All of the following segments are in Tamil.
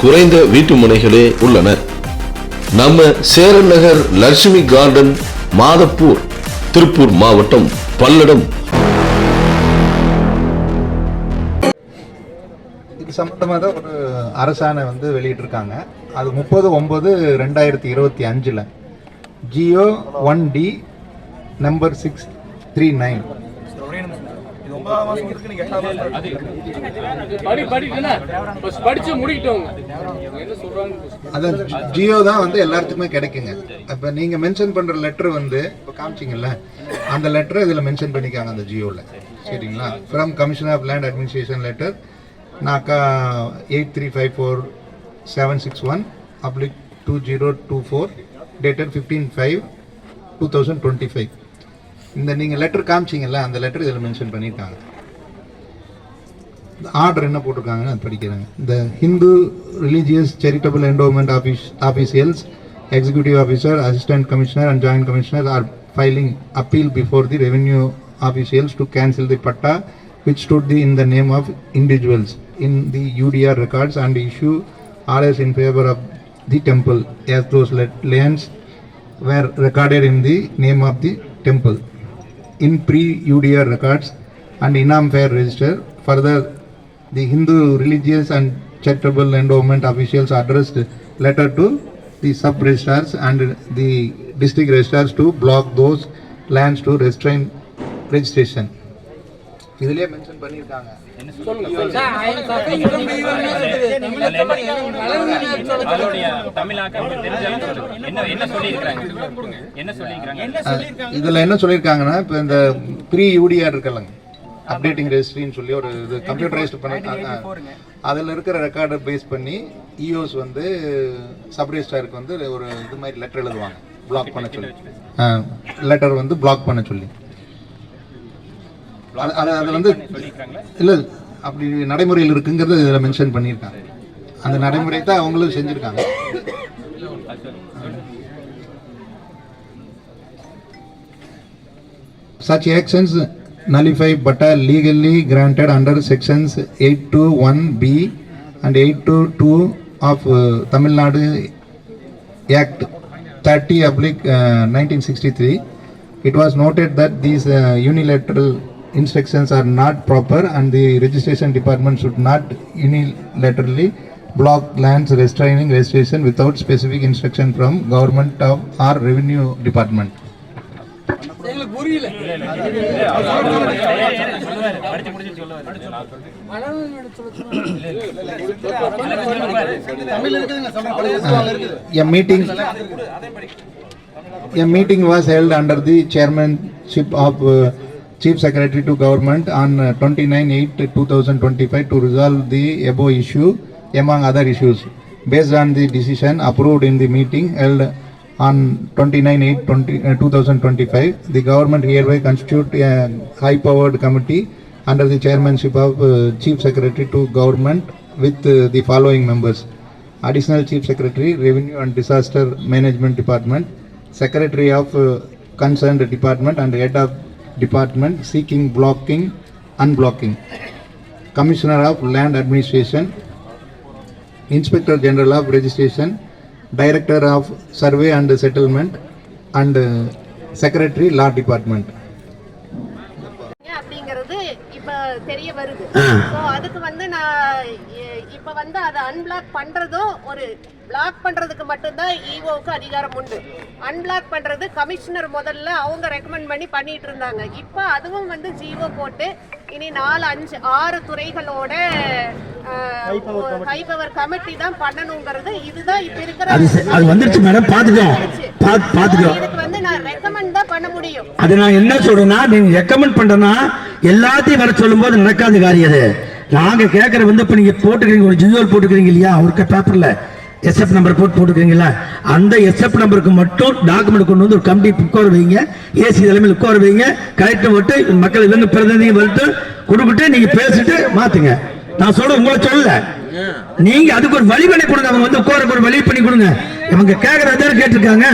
குறைந்த வீட்டு முனைகளே உள்ளன. நம்ம சேரன் நகர் லட்சுமி கார்டன் மாதப்பூர் திருப்பூர் மாவட்டம் பல்லடம். இது சம்மந்தமாக தான் ஒரு அரசாணை வந்து வெளியிட்டிருக்காங்க. அது முப்பது ஒம்பது ரெண்டாயிரத்தி இருபத்தி அஞ்சில். GO one D number six three nine. படி படிக்கணும் படிச்சு முடிக்கிட்டோங்க என்ன சொல்றாங்க? அதான் ஜியோ தான் வந்து எல்லாத்துக்குமே கிடைக்குங்க. இப்போ நீங்கள் மென்ஷன் பண்ணுற லெட்டர் வந்து இப்போ காமிச்சிங்கல்ல அந்த லெட்டரை இதில் மென்ஷன் பண்ணிக்காங்க அந்த ஜியோவில் சரிங்களா? From commissioner of land administration letter நாக்கா eight three five four seven six one அப்ளிக் two zero two four dated fifteen five two thousand twenty five இந்த நீங்கள் லெட்டர் காமிச்சிங்கல்ல அந்த லெட்டர் இதில் மென்ஷன் பண்ணியிருக்காங்க. ஆர்டர் என்ன போட்டிருக்காங்கன்னு அது படிக்கிறாங்க இந்த Hindu religious charitable endowment office officials executive officer assistant commissioner and joint commissioner are filing appeal before the revenue officials to cancel the patta which stood the, in the name of individuals in the UDR records and issue RS in favor of the temple as those let lands were recorded in the name of the temple. In pre-UDR records and Inam Fair register. Further, the Hindu religious and charitable endowment officials addressed letter to the sub-registrars and the district registrars to block those lands to restrain registration. இதுலயே மென்ஷன் சொல்லியிருக்கிறாங்க இதுல என்ன சொல்லியிருக்காங்கன்னா இப்போ இந்த ப்ரீ யூடிஆர் இருக்கலங்க. அப்டேட்டிங் ரெஜிஸ்ட்ரின்னு சொல்லி ஒரு இது கம்ப்யூட்டரைஸ்டு பண்ணி அதில் இருக்கிற ரெக்கார்டை பேஸ் பண்ணி இஓஸ் வந்து சப் ரெஜிஸ்ட்ராருக்கு வந்து ஒரு இது மாதிரி லெட்டர் எழுதுவாங்க. பிளாக் பண்ண சொல்லி. லெட்டர் வந்து பிளாக் பண்ண சொல்லி. அது அது வந்து இல்லை அப்படி நடைமுறையில் இருக்குங்கிறத இதில் மென்ஷன் பண்ணியிருக்காங்க அந்த நடைமுறை தான் அவங்களும் செஞ்சுருக்காங்க Such actions nullify but are legally granted under sections 821B and 822 of uh, Tamil Nadu Act 30 oblique uh, 1963. It was noted that these uh, unilateral inspections are not proper and the registration department should not unilaterally block lands restraining registration without specific instruction from government of or revenue department. a meeting a meeting was held under the chairmanship of uh, chief secretary to government on uh, 29 8 2025 to resolve the above issue among other issues. Based on the decision approved in the meeting held on 29 8 20, uh, 2025 the government hereby constitute a high powered committee under the chairmanship of uh, chief secretary to government with uh, the following members. Additional Chief Secretary, Revenue and Disaster Management Department, Secretary of uh, concerned department and Head of Department seeking blocking, unblocking, Commissioner of Land Administration, Inspector General of Registration, Director of Survey and Settlement, and uh, Secretary Law Department. அப்படிங்கிறது இப்ப தெரிய வருது ஸோ அதுக்கு வந்து நான் இப்ப வந்து அதை அன்பிளாக் பண்றதும் ஒரு பிளாக் பண்றதுக்கு மட்டும்தான் இஓக்கு அதிகாரம் உண்டு. அன்பிளாக் பண்றது கமிஷனர் முதல்ல அவங்க ரெக்கமெண்ட் பண்ணி பண்ணிட்டு இருந்தாங்க. இப்போ அதுவும் வந்து ஜிஓ போட்டு இனி நாலு அஞ்சு ஆறு துறைகளோட ஹை பவர் கமிட்டி தான் பண்ணணுங்கிறது. இதுதான் இப்ப இருக்கிற அது வந்துருச்சு மேடம் பாத்து- பாத்துட்டோம் இதுக்கு வந்து நான் ரெக்கமெண்ட் தான் பண்ண முடியும். அது நான் என்ன சொல்றேன்னா நீங்க ரெக்கமெண்ட் பண்றேன்னா எல்லாத்தையும் வர சொல்லும்போது நடக்காத காரியம் அது. நாங்க கேட்கற வந்து இப்ப நீங்க போட்டுக்கிறீங்க ஒரு ஜியோல் போட்டுக்கிறீங்க இல்லையா? அவருக்கு பேப்பர்ல எஸ்எஃப் நம்பர் போட்டு போட்டுக்கிறீங்களா அந்த எஸ்எஃப் நம்பருக்கு மட்டும் டாக்குமெண்ட் கொண்டு வந்து ஒரு கமிட்டி உட்கார வைங்க. ஏசி தலைமையில் உட்கார வைங்க. கலெக்டர் விட்டு மக்கள் இருந்து பிரதிநிதியும் வந்து கொடுக்கிட்டு நீங்க பேசிட்டு மாத்துங்க. நான் சொல்றேன் உங்களை சொல்லல. நீங்க அதுக்கு ஒரு வழி பண்ணி கொடுங்க. அவங்க வந்து உட்கார ஒரு வழி பண்ணி கொடுங்க. இவங்க கேட்கறத கேட்டிருக்காங்க?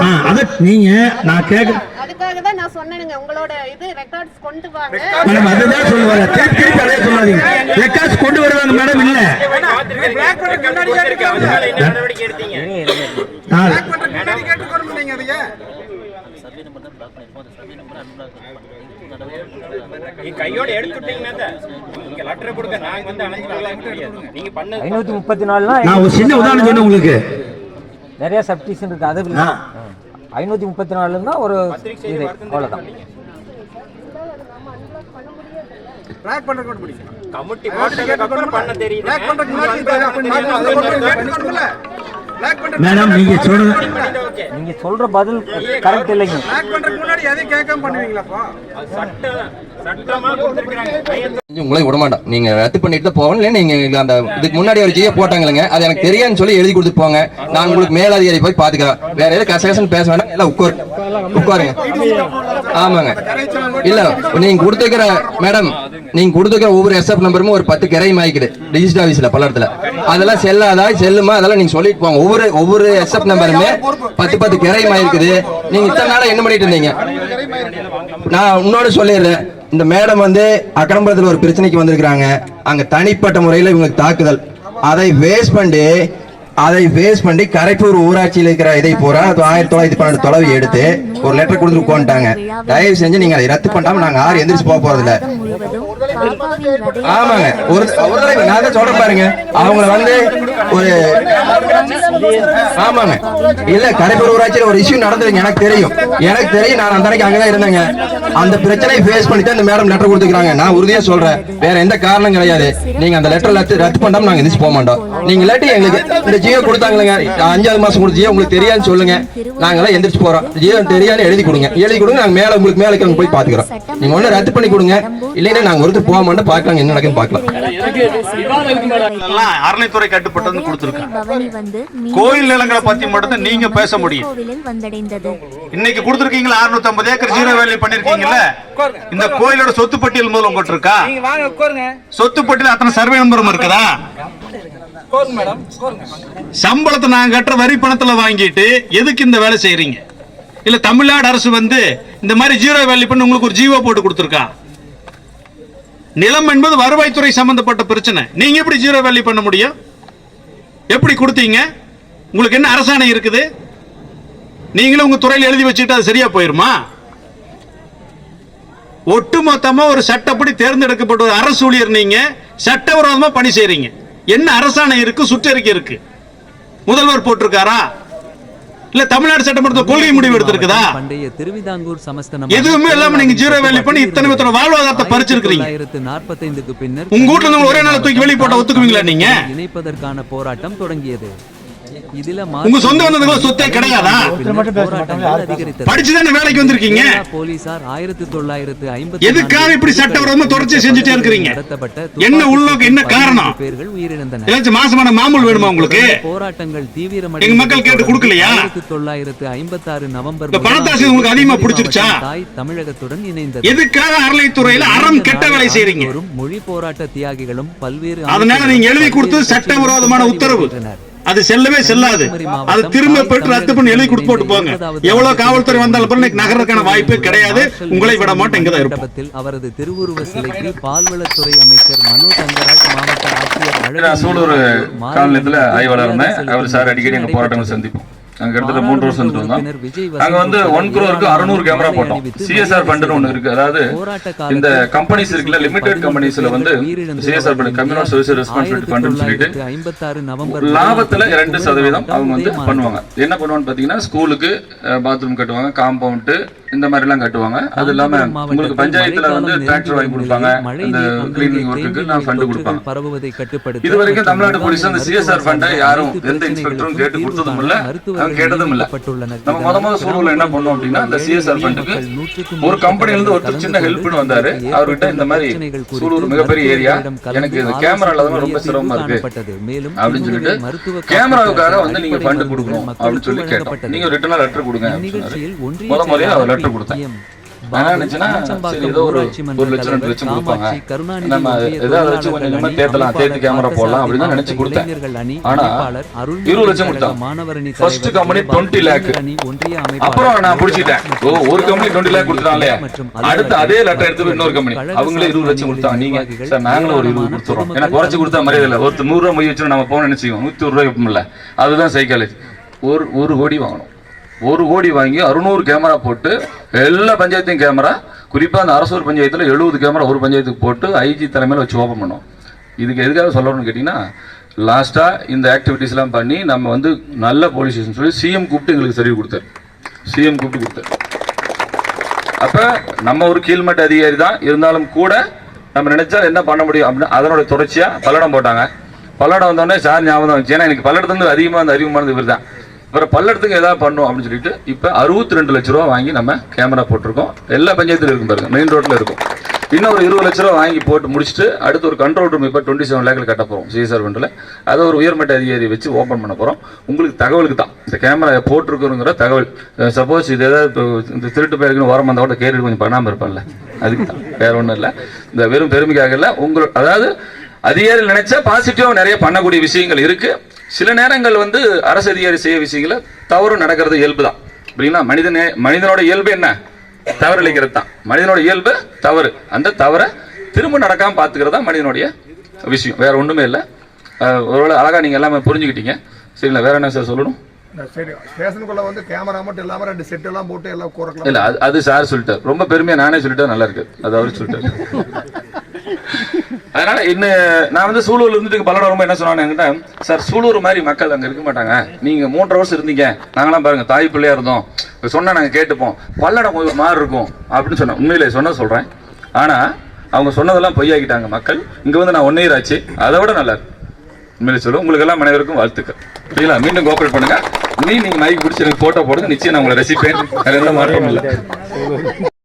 ஆ, அத நீங்க நான் கேட்க அதுக்காக தான் நான் சொன்னேனுங்க. உங்களோட இது ரெக்கார்ட்ஸ் கொண்டு வாங்க. மேடம் அதுதான் சொல்லுவாங்க. திருப்பி திருப்பி அதே சொல்லாதீங்க. ரெக்கார்ட்ஸ் கொண்டு வருவாங்க மேடம் இல்ல. ஐநூத்தி முப்பத்தி நாலுனா நான் ஒரு சின்ன உதாரணம் சொன்னேன் உங்களுக்கு. நிறைய சப்டிஷன் இருக்கு. அது ஐநூத்தி முப்பத்தி நாலுன்னா ஒரு இது அவ்வளவுதான். கமிட்டி பண்ண தெரியுது. மேடம் நீங்க சொல்றது நீங்க சொல்ற பதில் கரெக்ட் இல்லைங்க. உங்களை விட மாட்டோம். நீங்க ரத்து பண்ணிட்டு தான் போகணும். இல்லை நீங்க அந்த இதுக்கு முன்னாடி ஒரு ஜியோ போட்டாங்களுங்க அது எனக்கு தெரியாதுன்னு சொல்லி எழுதி கொடுத்து போங்க. நான் உங்களுக்கு மேலதிகாரி போய் பாத்துக்கிறேன் வேற எதுவும் கசகசன்னு பேச வேண்டாம். எல்லாம் உட்காரு. உட்காருங்க. ஆமாங்க. இல்ல நீங்க கொடுத்துக்கிற மேடம் நீங்க கொடுத்துக்கிற ஒவ்வொரு எஸ்எஃப் நம்பருமே ஒரு பத்து கிரை மாய்க்குது டிஜிட்டல் ஆஃபீஸ்ல இடத்துல அதெல்லாம் செல்லாதா செல்லுமா அதெல்லாம் நீங்க சொல்லிட்டு போங்க. ஒவ்வொரு ஒவ்வொரு எஸ்எஃப் நம்பருமே பத்து பத்து கிரை மாயிருக்குது நீங்க இத்தனை நாளா என்ன பண்ணிட்டு இருந்தீங்க? நான் உன்னோட சொல்லிடுறேன். இந்த மேடம் வந்து அக்கடம்பரத்தில் ஒரு பிரச்சனைக்கு வந்திருக்கிறாங்க. அங்க தனிப்பட்ட முறையில் இவங்களுக்கு தாக்குதல். அதை வேஸ்ட் பண்ணி அதை வேஸ்ட் பண்ணி கரைப்பூர் ஊராட்சியில் இருக்கிற இதை பூரா ஆயிரத்தி தொள்ளாயிரத்தி பன்னெண்டு தொலைவு எடுத்து ஒரு லெட்டர் கொடுத்து உட்காந்துட்டாங்க. தயவு செஞ்சு நீங்க அதை ரத்து பண்ணாம நாங்க யாரும் எந்திரிச்சு போக போறது இல்ல ஆமாங்க. ஒரு ஒரு நான் தான் சொல்றேன் பாருங்க. அவங்கள வந்து ஒரு ஆமாங்க. இல்ல கரைப்பூர் ஊராட்சியில ஒரு இஷ்யூ நடந்ததுங்க. எனக்கு தெரியும். எனக்கு தெரியும். நான் அந்த அன்னைக்கு அங்கதான் இருந்தேங்க. அந்த பிரச்சனையை ஃபேஸ் பண்ணி தான் இந்த மேடம் லெட்டர் கொடுத்துக்கிறாங்க. நான் உறுதியா சொல்றேன். வேற எந்த காரணம் கிடையாது. நீங்க அந்த லெட்டர் ரத்து ரத்து பண்ணாம நாங்க எந்திரிச்சு போக மாட்டோம். நீங்க இல்லாட்டி எங்களுக்கு இந்த ஜியோ கொடுத்தாங்களேங்க அஞ்சாவது மாசம் கொடுத்த ஜியோ உங்களுக்கு தெரியாதுன்னு சொல்லுங்க. நாங்கெல்லாம் எந்திரிச்சு போறோம். ஜியோ தெரியாது எழுதி கொடுங்க. எழுதி கொடுங்க நாங்க மேல உங்களுக்கு மேல இருக்கிறவங்க போய் பாத்துக்கிறோம். நீங்க ஒண்ணு ரத்து பண்ணி கொடுங்க. இல்லைன்னா நாங்க ஒருத்தர் போக மாட்டோம் பார்க்கலாம் என்ன நடக்குன்னு பார்க்கலாம் எல்லாம் அறநிலைத்துறை கட்டுப்பட்டதுன்னு கொடுத்துருக்காங்க கோயில் நிலங்களை பத்தி மட்டும் தான் நீங்க பேச முடியும். கோவிலில் வந்தடைந்தது இன்னைக்கு கொடுத்துருக்கீங்களா? 650 ஏக்கர் ஜீரோ வேல்யூ பண்ணிருக்கீங்கல்ல? இந்த கோயிலோட சொத்து பட்டியல் முதல்ல உங்ககிட்ட இருக்கா? நீங்க வாங்க உட்காருங்க. சொத்து பட்டியல் அத்தனை சர்வே நம்பரும் இருக்குதா? சம்பளத்தை நாங்க கட்டுற வரி பணத்துல வாங்கிட்டு எதுக்கு இந்த வேலை செய்யறீங்க இல்ல தமிழ்நாடு அரசு வந்து இந்த மாதிரி ஜீரோ வேல்யூ பண்ணி உங்களுக்கு ஒரு ஜீவோ போட்டு கொடுத்துருக்கா? நிலம் என்பது வருவாய்த்துறை சம்பந்தப்பட்ட பிரச்சனை. நீங்க எப்படி ஜீரோ வேல்யூ பண்ண முடியும்? எப்படி கொடுத்தீங்க? உங்களுக்கு என்ன அரசாணை இருக்குது? நீங்களும் உங்க துறையில் எழுதி வச்சுட்டு அது சரியா போயிருமா? ஒட்டுமொத்தமா ஒரு சட்டப்படி தேர்ந்தெடுக்கப்பட்ட ஒரு அரசு ஊழியர் நீங்க சட்டவிரோதமா பணி செய்றீங்க. என்ன அரசாணை இருக்கு? சுற்றறிக்கை இருக்கு. முதல்வர் போட்டிருக்காரா? இல்ல தமிழ்நாடு சட்டமன்றத்தில் கொள்கை முடிவு எடுத்திருக்குதா? பண்டைய திருவிதாங்கூர் சமஸ்தானம் எதுவுமே இல்லாம நீங்க ஜீரோ வேல்யூ பண்ணி இத்தனை பேத்தோட வாழ்வாதாரத்தை பறிச்சிருக்கீங்க தொள்ளாயிரத்து நாற்பத்தைந்துக்கு பின்னர் உங்க வீட்டுல இருந்து ஒரே நாள் தூக்கி வெளியே போட்டா ஒத்துக்குவீங்களா நீங்க? இணைப்பதற்கான போராட்டம் தொடங்கியது. இதுல உங்க சொந்த பந்தத்துக்கு சொத்தே கிடையாதா? அதிகரித்தது. படிச்சுதானே வேலைக்கு வந்திருக்கீங்க? போலீசார் ஆயிரத்தி தொள்ளாயிரத்து ஐம்பத்தி எதுக்காக இப்படி சட்டவிரோதமா தொடர்ச்சி செஞ்சுட்டே இருக்கிறீங்க? என்ன உள்நோக்கம் என்ன காரணம்? பேர்கள் உயிரிழந்தனர். ஏதாச்சும் மாசமான மாமூல் வேணுமா உங்களுக்கு? போராட்டங்கள் எங்க மக்கள் கேட்டு கொடுக்கலையா? ஆயிரத்தி தொள்ளாயிரத்து ஐம்பத்தாறு நவம்பர் இந்த பணத்தாசை உங்களுக்கு அதிகமா பிடிச்சிருச்சா? தாய் தமிழகத்துடன் இணைந்தது. எதுக்காக அறநிலைத்துறையில அறம் கெட்ட வேலை செய்றீங்க? நாள்தோறும் மொழி போராட்ட தியாகிகளும் பல்வேறு அதனால நீங்க எழுதி கொடுத்தது சட்டவிரோதமான உத்தரவு. அது செல்லவே செல்லாது. அது திரும்ப பெற்று ரத்து பண்ணி எழுதி கொடுத்து போட்டு போங்க. எவ்வளவு காவல்துறை வந்தாலும் இன்னைக்கு நகர்றதுக்கான வாய்ப்பே கிடையாது. உங்களை விட மாட்டோம் இங்கதான் இருப்போம். அவரது திருவுருவ சிலைக்கு பால்வளத்துறை அமைச்சர் மனோ தங்கராஜ் மாவட்ட ஆட்சியர் சூலூர் மாலை காலனியத்தில் ஆய்வாளர் இருந்தேன். அவர் சார் அடிக்கடி எங்கள் போராட்டங்கள் சந்திப்போம். அங்கே கிட்டத்தட்ட மூன்று வருஷம் வந்தோம். அங்கே வந்து ஒன் குரோருக்கு அறுநூறு கேமரா போட்டோம். சிஎஸ்ஆர் ஃபண்டுன்னு ஒன்று இருக்கு. அதாவது இந்த கம்பெனிஸ் இருக்குல்ல லிமிடெட் கம்பெனிஸ்ல வந்து CSR fund communal social responsibility ஃபண்டுன்னு சொல்லிட்டு லாபத்துல ரெண்டு சதவீதம் அவங்க வந்து பண்ணுவாங்க. என்ன பண்ணுவாங்கன்னு பாத்தீங்கன்னா ஸ்கூலுக்கு பாத்ரூம் கட்டுவாங்க காம்பவுண்ட் இந்த மாதிரி எல்லாம் கட்டுவாங்க. அது இல்லாம உங்களுக்கு பஞ்சாயத்துல வந்து டிராக்டர் வாங்கி கொடுப்பாங்க. இந்த கிளீனிங் ஒர்க்குக்கு நான் ஃபண்டு கொடுப்பாங்க. பரவுவதை கட்டுப்படுத்த இது வரைக்கும் தமிழ்நாடு போலீஸ் அந்த சிஎஸ்ஆர் ஃபண்டை யாரும் எந்த இன்ஸ்பெக்டரும் கேட்டு கொடுத்ததும் இல்ல கேட்டதும் இல்ல நம்ம முத முத சூழல என்ன பண்ணோம் அப்படின்னா அந்த சிஎஸ்ஆர் ஃபண்டுக்கு ஒரு கம்பெனில இருந்து ஒருத்தர் சின்ன ஹெல்ப்னு வந்தாரு. அவர்கிட்ட இந்த மாதிரி சூலூர் மிகப்பெரிய ஏரியா எனக்கு இந்த கேமரா இல்லாத ரொம்ப சிரமமா இருக்கு. அப்படின்னு சொல்லிட்டு கேமராவுக்காக வந்து நீங்க ஃபண்ட் கொடுக்கணும் அப்படின்னு சொல்லி கேட்டோம். நீங்க ரிட்டர்னா லெட்டர் கொடுங்க. முத முறையா அவர் லெட்டர் கொடுத்தேன். ஃபர்ஸ்ட் கம்பெனி டுவெண்ட்டி லேக் அப்புறம் நான் பிடிச்சிட்டேன். ஓ ஒரு கம்பெனி டுவெண்ட்டி லேக் கொடுத்துட்டாங்களே. அடுத்து அதே லெட்டர் எடுத்து இன்னொரு கம்பெனி அவங்களே இருபது லட்சம் கொடுத்தாங்க நீங்க சார் நாங்களும் ஒரு இருபது கொடுத்துறோம். ஏன்னா குறைச்சு கொடுத்தா மரியாதை இல்லை. ஒருத்தர் நூறு ரூபாய் வச்சு நம்ம போன நினைச்சுக்கோம் நூத்தி ஒரு ரூபாய் வைப்போம்ல அதுதான் சைக்காலஜி. ஒரு ஒரு கோடி வாங்கணும். ஒரு கோடி வாங்கி அறுநூறு கேமரா போட்டு எல்லா பஞ்சாயத்தையும் கேமரா குறிப்பாக அந்த அரசூர் பஞ்சாயத்தில் எழுபது கேமரா ஒரு பஞ்சாயத்துக்கு போட்டு ஐஜி தலைமையில வச்சு ஓபன் பண்ணோம். இதுக்கு எதுக்காக சொல்லணும்னு கேட்டிங்கன்னா லாஸ்ட்டாக இந்த ஆக்டிவிட்டீஸ்லாம் பண்ணி நம்ம வந்து நல்ல போலீஸ் ஸ்டேஷன் சொல்லி சிஎம் கூப்பிட்டு எங்களுக்கு சரிவு கொடுத்தாரு. சிஎம் கூப்பிட்டு கொடுத்தாரு. அப்போ நம்ம ஒரு கீழ்மட்ட அதிகாரி தான். இருந்தாலும் கூட நம்ம நினைச்சா என்ன பண்ண முடியும் அப்படின்னு அதனோட தொடர்ச்சியாக பல்லடம் போட்டாங்க. பல்லடம் வந்தோடனே சார் ஞாபகம் வந்துச்சு. ஏன்னா எனக்கு பல்லடத்துலேருந்து அதிகமாக அந்த அறிமுகமானது இவர் தான் அப்புறம் பல்லடத்துக்கு ஏதாவது பண்ணும் அப்படின்னு சொல்லிட்டு இப்போ அறுபத்தி ரெண்டு லட்ச ரூபா வாங்கி நம்ம கேமரா போட்டிருக்கோம். எல்லா பஞ்சாயத்துலையும் இருக்கும் பாருங்க. மெயின் ரோட்டில் இருக்கும். இன்னும் ஒரு இருபது லட்ச ரூபா வாங்கி போட்டு முடிச்சுட்டு அடுத்து ஒரு கண்ட்ரோல் ரூம் இப்போ டுவெண்ட்டி செவன் லேக்கில் கட்ட போகிறோம் சிஎஸ்ஆர் ஃபண்டில் அதை ஒரு உயர்மட்ட அதிகாரி வச்சு ஓப்பன் பண்ண போகிறோம் உங்களுக்கு தகவலுக்கு தான். இந்த கேமரா போட்டிருக்கிறோங்கிற தகவல். சப்போஸ் இது ஏதாவது இப்போ இந்த திருட்டு பேருக்குன்னு ஓரம் வந்தால் கூட கேட்டு கொஞ்சம் பண்ணாமல் இருப்பான்ல. அதுக்கு தான். வேற ஒன்றும் இல்லை. இந்த வெறும் பெருமைக்காக இல்லை. உங்கள் அதாவது அதிகாரிகள் நினைச்சா பாசிட்டிவாக நிறைய பண்ணக்கூடிய விஷயங்கள் இருக்குது சில நேரங்கள் வந்து அரசு அதிகாரி செய்ய விஷயங்கள தவறு நடக்கிறது இயல்பு தான் அப்படிங்களா மனிதனே மனிதனோட இயல்பு என்ன? தவறளிக்கிறது தான் மனிதனோட இயல்பு தவறு. அந்த தவறை திரும்ப நடக்காம பாத்துக்கிறது தான் மனிதனுடைய விஷயம். வேற ஒண்ணுமே இல்லை. அஹ் ஒருவேளை அழகா நீங்க எல்லாமே புரிஞ்சுக்கிட்டீங்க. சரிங்களா? வேற என்ன சார் சொல்லணும்? சரி. ஸ்டேஷனுக்குள்ள வந்து கேமரா மட்டும் இல்லாம ரெண்டு செட் எல்லாம் போட்டு எல்லாம் குறைக்கலாம் இல்ல அது அது சார் சொல்லிட்டார். ரொம்ப பெருமையா நானே சொல்லிட்டா நல்லா இருக்கு. அது அவரு சொல்லிட்டாரு. அதனால என்ன நான் வந்து சூலூர்ல இருந்துட்டு பல்லடம் ரொம்ப என்ன சொன்னாங்க என்கிட்ட சார் சூலூர் மாதிரி மக்கள் அங்க இருக்க மாட்டாங்க. நீங்க மூன்றரை வருஷம் இருந்தீங்க. நாங்களாம் பாருங்க தாய் பிள்ளையா இருந்தோம். சொன்னா நாங்க கேட்டுப்போம். பல்லடம் கொஞ்சம் ஒரு இருக்கும். அப்படின்னு சொன்னேன் உண்மையிலே சொன்ன சொல்றேன். ஆனா அவங்க சொன்னதெல்லாம் பொய்யாக்கிட்டாங்க மக்கள். இங்க வந்து நான் ஒன் இயர் ஆச்சு. அதை விட நல்லா உண்மையிலே சொல்லுவோம் உங்களுக்கு எல்லாம் அனைவருக்கும் வாழ்த்துக்கள். சரிங்களா மீண்டும் கோஆபரேட் பண்ணுங்க. நீ நீங்க மைக் பிடிச்சி எனக்கு போட்டோ போடுங்க. நிச்சயம் நான் உங்களை ரசிப்பேன். வேற எந்த மாற்றமும் இல்லை.